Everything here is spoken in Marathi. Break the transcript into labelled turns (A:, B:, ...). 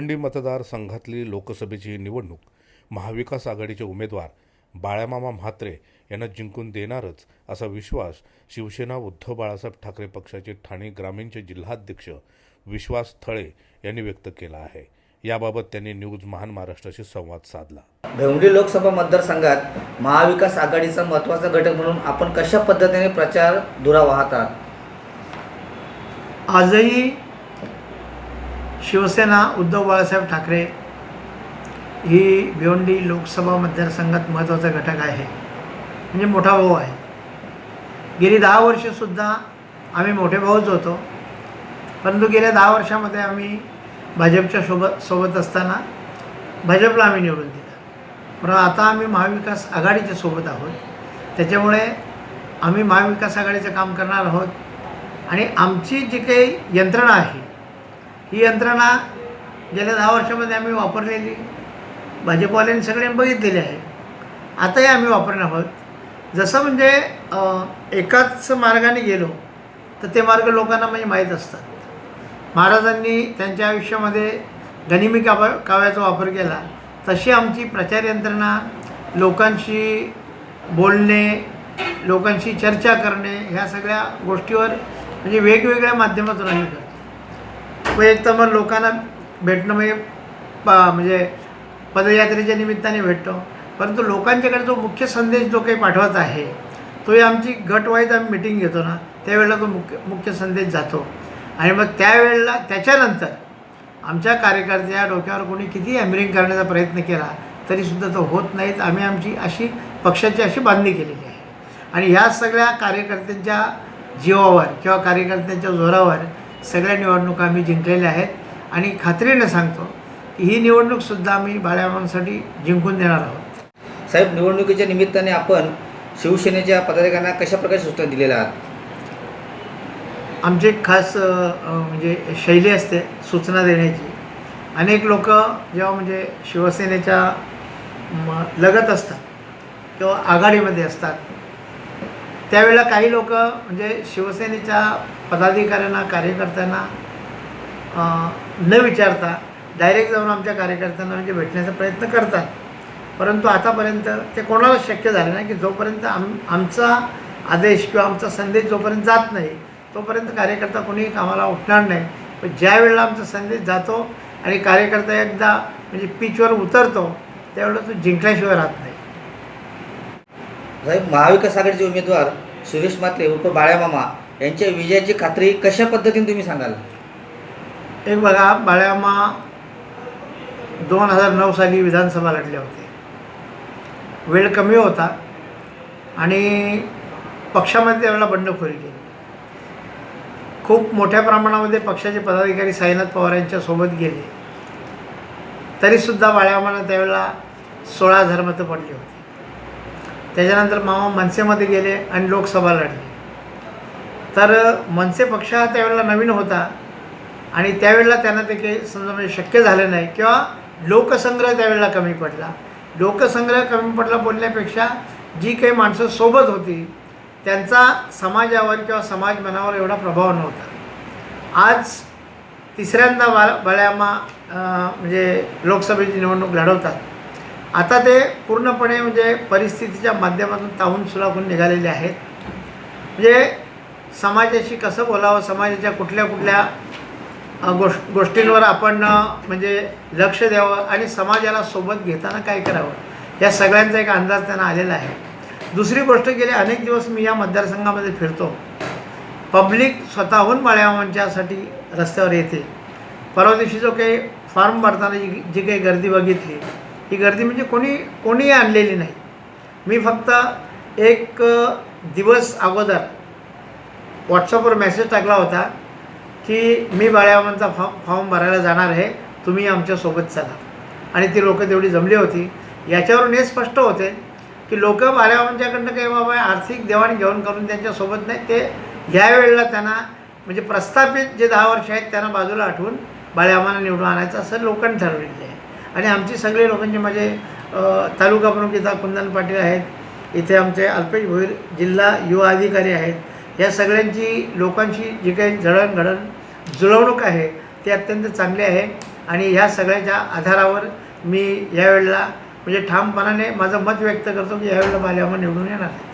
A: भिवंडी मतदारसंघातली लोकसभेची ही निवडणूक महाविकास आघाडीचे उमेदवार बाळामामा म्हात्रे यांना जिंकून देणारच असा विश्वास शिवसेना उद्धव बाळासाहेब ठाकरे पक्षाचे ठाणे ग्रामीणचे जिल्हाध्यक्ष विश्वास थळे यांनी व्यक्त केला आहे. याबाबत त्यांनी न्यूज महान महाराष्ट्राशी संवाद साधला.
B: भिवंडी लोकसभा मतदारसंघात महाविकास आघाडीचा महत्त्वाचा घटक म्हणून आपण कशा पद्धतीने प्रचार धुरा वाहतात
C: आजही शिवसेना उद्धव बाळासाहेब ठाकरे ही भिवंडी लोकसभा मतदारसंघात महत्त्वाचा घटक आहे. म्हणजे मोठा भाऊ आहे. गेली दहा वर्षसुद्धा आम्ही मोठे भाऊच होतो. परंतु गेल्या दहा वर्षामध्ये आम्ही भाजपच्या सोबत सोबत असताना भाजपला आम्ही निवडून दिला. पण आता आम्ही महाविकास आघाडीच्या सोबत आहोत. त्याच्यामुळे आम्ही महाविकास आघाडीचं काम करणार आहोत. आणि आमची जी काही यंत्रणा आहे ही यंत्रणा गेल्या दहा वर्षामध्ये आम्ही वापरलेली. भाजपवाल्यांनी सगळ्यांनी बघितलेली आहे. आताही आम्ही वापरणार आहोत. जसं म्हणजे एकाच मार्गाने गेलो तर ते मार्ग लोकांना म्हणजे माहीत असतात. महाराजांनी त्यांच्या आयुष्यामध्ये गनिमी कावा काव्याचा वापर केला. तशी आमची प्रचार यंत्रणा लोकांशी बोलणे लोकांशी चर्चा करणे ह्या सगळ्या गोष्टीवर म्हणजे वेगवेगळ्या माध्यमातून आम्ही करतो. म्हणजे एक तर मग लोकांना भेटणं म्हणजे प म्हणजे पदयात्रेच्या निमित्ताने भेटतो. परंतु लोकांच्याकडे जो मुख्य संदेश जो काही पाठवत आहे तोही आमची गटवाईज आम्ही मिटिंग घेतो ना त्यावेळेला तो मुख्य मुख्य संदेश जातो. आणि मग त्यावेळेला त्याच्यानंतर आमच्या कार्यकर्त्या डोक्यावर कोणी किती हॅमरिंग करण्याचा प्रयत्न केला तरीसुद्धा तो होत नाहीत. आम्ही आमची अशी पक्षाची अशी बांधणी केलेली आहे. आणि ह्या सगळ्या कार्यकर्त्यांच्या जीवावर किंवा कार्यकर्त्यांच्या जोरावर सगळ्या निवडणुका आम्ही जिंकलेल्या आहेत. आणि खात्रीने सांगतो की ही निवडणूकसुद्धा आम्ही बाळ्यामांसाठी जिंकून देणार आहोत.
B: साहेब निवडणुकीच्या निमित्ताने आपण शिवसेनेच्या पदाधिकाऱ्यांना कशा प्रकारे सूचना दिलेल्या आहात?
C: आमची एक खास म्हणजे शैली असते सूचना देण्याची. अनेक लोक जेव्हा म्हणजे शिवसेनेच्या लगत असतात किंवा आघाडीमध्ये असतात त्यावेळेला काही लोक म्हणजे शिवसेनेच्या पदाधिकाऱ्यांना कार्यकर्त्यांना न विचारता डायरेक्ट जाऊन आमच्या कार्यकर्त्यांना म्हणजे भेटण्याचा प्रयत्न करतात. परंतु आतापर्यंत ते कोणालाच शक्य झालं नाही की जोपर्यंत आम आमचा आदेश किंवा आमचा संदेश जोपर्यंत जात नाही तोपर्यंत कार्यकर्ता कोणीही कामाला उठणार नाही. पण ज्या वेळेला आमचा संदेश जातो आणि कार्यकर्ता एकदा म्हणजे पिचवर उतरतो त्यावेळेला तो जिंकल्याशिवाय राहत नाही.
B: साहेब महाविकास आघाडीचे उमेदवार सुरेश मात्रे उर्फ बाळ्यामामा यांच्या विजयाची खात्री कशा पद्धतीने तुम्ही सांगाल?
C: एक बघा बाळ्यामा दोन हजार नऊ साली विधानसभा लढले होते. वेळ कमी होता आणि पक्षामध्ये त्यावेळेला बंडखोरी केली. खूप मोठ्या प्रमाणामध्ये पक्षाचे पदाधिकारी साईनाथ पवार यांच्यासोबत गेले. तरीसुद्धा बाळ्यामाला त्यावेळेला सोळा हजार मतं पडली होती. त्याच्यानंतर मामा मनसेमध्ये गेले आणि लोकसभा लढली. तर मनसे पक्ष हा त्यावेळेला नवीन होता आणि त्यावेळेला त्यांना ते काही समजा म्हणजे शक्य झालं नाही किंवा लोकसंग्रह त्यावेळेला कमी पडला. लोकसंग्रह कमी पडला बोलण्यापेक्षा जी काही माणसं सोबत होती त्यांचा समाजावर किंवा समाज मनावर एवढा प्रभाव नव्हता. आज तिसऱ्यांदा बा बळ्यामा म्हणजे लोकसभेची निवडणूक लढवतात. आता ते पूर्णपणे म्हणजे परिस्थितीच्या माध्यमातून ताहून सुलाखून निघालेले आहेत. म्हणजे समाजाशी कसं बोलावं समाजाच्या कुठल्या कुठल्या गोष गोष्टींवर आपण म्हणजे लक्ष द्यावं आणि समाजाला सोबत घेताना काय करावं या सगळ्यांचा एक अंदाज त्यांना आलेला आहे. दुसरी गोष्ट गेले अनेक दिवस मी या मतदारसंघामध्ये फिरतो. पब्लिक स्वतःहून बाळ्यामांच्यासाठी रस्त्यावर येते. परवा दिवशी जो काही फॉर्म भरताना जी जी काही गर्दी बघितली ही गर्दी म्हणजे कोणी कोणीही आणलेली नाही. मी फक्त एक दिवस अगोदर व्हॉट्सअपवर मेसेज टाकला होता की मी बाळ्यामांचा फॉर्म फॉर्म भरायला जाणार आहे तुम्ही आमच्यासोबत चला. आणि ती लोकं तेवढी जमली होती. याच्यावरून हे स्पष्ट होते की लोक बाळ्यामांच्याकडनं काही बाबा आर्थिक देवाणघेवाण करून त्यांच्यासोबत नाही ते ह्या वेळेला त्यांना म्हणजे प्रस्थापित जे दहा वर्ष आहेत त्यांना बाजूला आठवून बाळ्यामांना निवडून आणायचं असं लोकांनी ठरवलेलं आहे. आणि आमची सगळे लोकांचे माझे तालुका प्रमुख इथं कुंदन पाटील आहेत. इथे आमचे अल्पेश भोईर जिल्हा युवा अधिकारी आहेत. या सगळ्यांची लोकांची जी काही जडणघडण जुळवणूक आहे ती अत्यंत चांगली आहे. आणि ह्या सगळ्याच्या आधारावर मी यावेळेला म्हणजे ठामपणाने माझं मत व्यक्त करतो की यावेळेला बालेमामा निवडून येणार आहे.